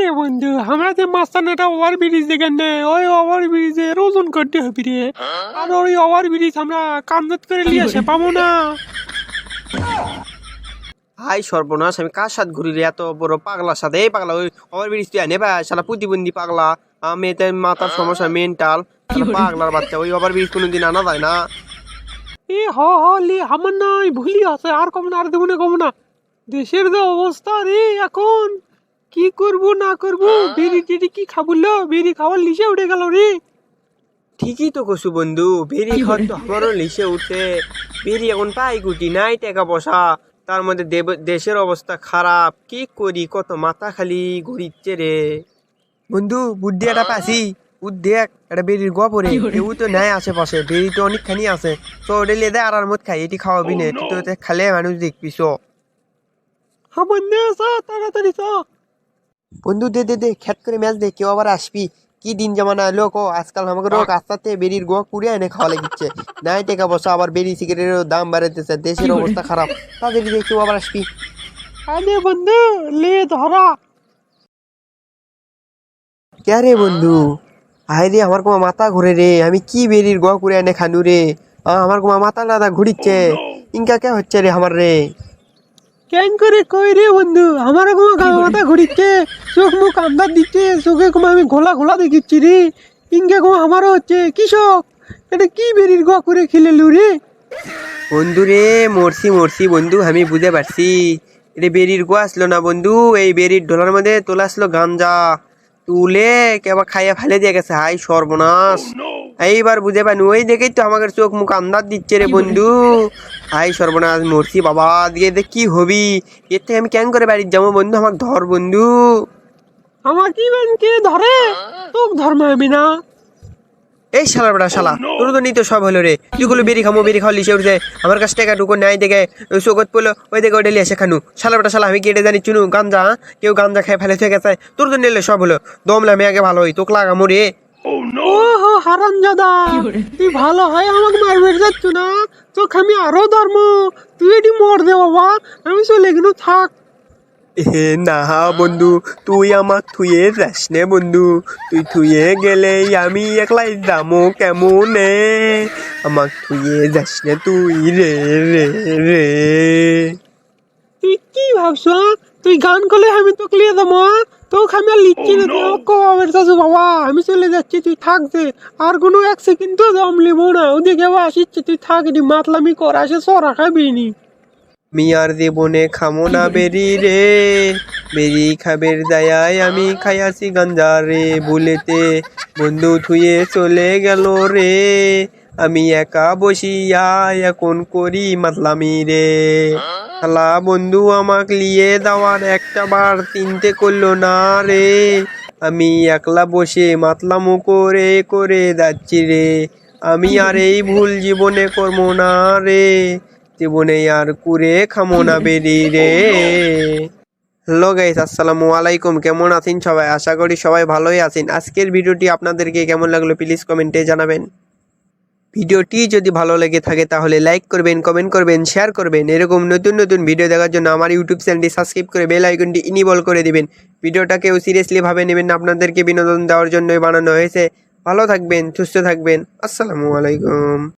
রে বন্ধু? আমরা যে মাস্তানাটা ওভার ব্রিজ দেখেন নে ওই ওভার ব্রিজের ওজন করতে হবে রে? আর ওই ওভার ব্রিজ আমরা করে নিয়ে আসে পাবো না। হাই সর্বনাশ আমি কার সাথে ঘুরি রে? এত বড় পাগলার সাথে। এই পাগলা ওই ওভার ব্রিজ তুই আনে ভাই শালা প্রতিবন্ধী পাগলা। আমি এতে মাথার সমস্যা মেন্টাল পাগলার বাচ্চা ওই ওভার ব্রিজ কোনোদিন আনা যায় না। এ হ হ লি আমার নাই ভুলি আছে আর কম না আর দেবো না কম না। দেশের যে অবস্থা রে এখন। কি করব না করব? বেরি টেরি কি খাবুলো বেরি খাওয়ার লিসে উঠে গেল রে। ঠিকই তো কসু বন্ধু বেরি ঘর তো আমারও লিসে উঠে। বেরি এখন পাই গুটি নাই টাকা পয়সা। তার মধ্যে দেশের অবস্থা খারাপ। কি করি কত মাথা খালি ঘুরিচ্ছে রে। বন্ধু বুদ্ধি একটা পাসি। দেখ এটা বেরির গপরে কেউ তো নাই আশেপাশে। বেরি তো অনেকখানি আছে। তো ওটা লেদে আর আর মত খাই এটি খাওয়াবি না। তুই তো খালে মানুষ দেখবি চ। আমার তাড়াতাড়ি সা বন্ধু দে দে দে করে ম্যাচ দে কেউ আবার আসবি। কি দিন জামানা লোক ও আজকাল আমাকে রোগ আস্তে বেরির গোয়া কুড়ে এনে খাওয়া লাগিচ্ছে। নাই টাকা পয়সা আবার বেরি সিগারেটের দাম বাড়াইতেছে দেশের অবস্থা খারাপ। তাদের দিয়ে কেউ আবার আসবি। আরে বন্ধু লে ধরা। কে রে বন্ধু? আয় রে আমার কোমা মাথা ঘুরে রে আমি কি বেরির গোয়া কুড়ে এনে খানু রে? আমার কোমা মাথা লাদা ঘুরিচ্ছে। ইনকা কে হচ্ছে রে আমার রে? কেন করে কই রে বন্ধু? আমার গায়ে মাথা ঘুরিচ্ছে। চোখ মুখ আন্দার দিচ্ছে চোখে কোনো আমি ঘোলা ঘোলা দেখিচ্ছি রে। ইনকে কোনো আমারও হচ্ছে। কৃষক এটা কি বেরির গোয়া করে খেলেলু রে? বন্ধু রে মরছি মরছি বন্ধু আমি বুঝতে পারছি। এটা বেরির গো আসলো না বন্ধু এই বেরির ঢোলার মধ্যে তোলা আসলো গাঞ্জা। তুলে কেবা খাইয়া ফেলে দিয়ে গেছে হাই সর্বনাশ। এইবার বুঝে পানি ওই দেখেই তো আমাকে চোখ মুখ আন্দাজ দিচ্ছে রে বন্ধু। হাই সর্বনাশ মরছি বাবা দিয়ে দেখ কি হবি। এর থেকে আমি কেন করে বাড়ির যাব বন্ধু? আমার ধর বন্ধু। আমার কি কে ধরে? তোক না। এই শালা বেটা শালা তোর তো নিতে সব হলো রে। তুই গুলো বেরি খামো বেরি খাওয়া লিসে উঠছে আমার কাছ টাকা ঢুকো নাই দেখে ওই চোখত পড়ল ওই দেখে ওইটা লিয়ে খানু। শালা বেটা শালা আমি কেটে জানি চুনু গাঞ্জা হ্যাঁ? কেউ গাঞ্জা খেয়ে ফেলে থেকে গেছে তোর তো নিলে সব হলো দমলে আমি আগে ভালো হই তোকে লাগামো রে। ও হো হারাম জাদা। তুই ভালো হয় আমাকে মারবে যাচ্ছ না? তোক আমি আরও ধর্ম। তুই এটি মর দে বাবা। আমি চলে গেলু থাক। এ না বন্ধু, তুই আমাক থুয়ে যাস নে বন্ধু। তুই থুয়ে গেলেই আমি একলাই দামো কেমন? আমাক থুয়ে যাস নে তুই রে রে রে। তুই কি ভাবছ? তুই গান করলে আমি তোকে লিয়ে দেবো তোকে আমি আর লিখছি না কবে চাচু বাবা, আমি চলে যাচ্ছি, তুই থাক যে। আর কোনো এক সেকেন্ড তো দম লিব না, ওদিকে আসিচ্ছে, তুই থাক মাতলামি কর, আসে সরা খাবি নি। মিয়ার জীবনে খামো না বেরি রে। বেরি খাবের দায়ায় আমি খাইয়াছি গাঞ্জা রে বুলেতে। বন্ধু থুয়ে চলে গেল রে। আমি একা বসিয়া এখন করি মাতলামি রে। খালা বন্ধু আমাক লিয়ে দেওয়ার একটা বার তিনটে করল না রে। আমি একলা বসে মাতলামো করে করে যাচ্ছি রে। আমি আর এই ভুল জীবনে করব না রে। জীবনে আর কুরে খামো না বেরি রে। হ্যালো গাইস আসসালামু আলাইকুম। কেমন আছেন সবাই? আশা করি সবাই ভালোই আছেন। আজকের ভিডিওটি আপনাদেরকে কেমন লাগল প্লিজ কমেন্টে জানাবেন। ভিডিওটি যদি ভালো লেগে থাকে তাহলে লাইক করবেন কমেন্ট করবেন শেয়ার করবেন। এরকম নতুন নতুন ভিডিও দেখার জন্য আমার ইউটিউব চ্যানেলটি সাবস্ক্রাইব করে বেল আইকনটি ইনিবল করে দিবেন। ভিডিওটাকেও সিরিয়াসলি ভাবে নেবেন আপনাদেরকে বিনোদন দেওয়ার জন্যই বানানো হয়েছে। ভালো থাকবেন, সুস্থ থাকবেন। আসসালামু আলাইকুম।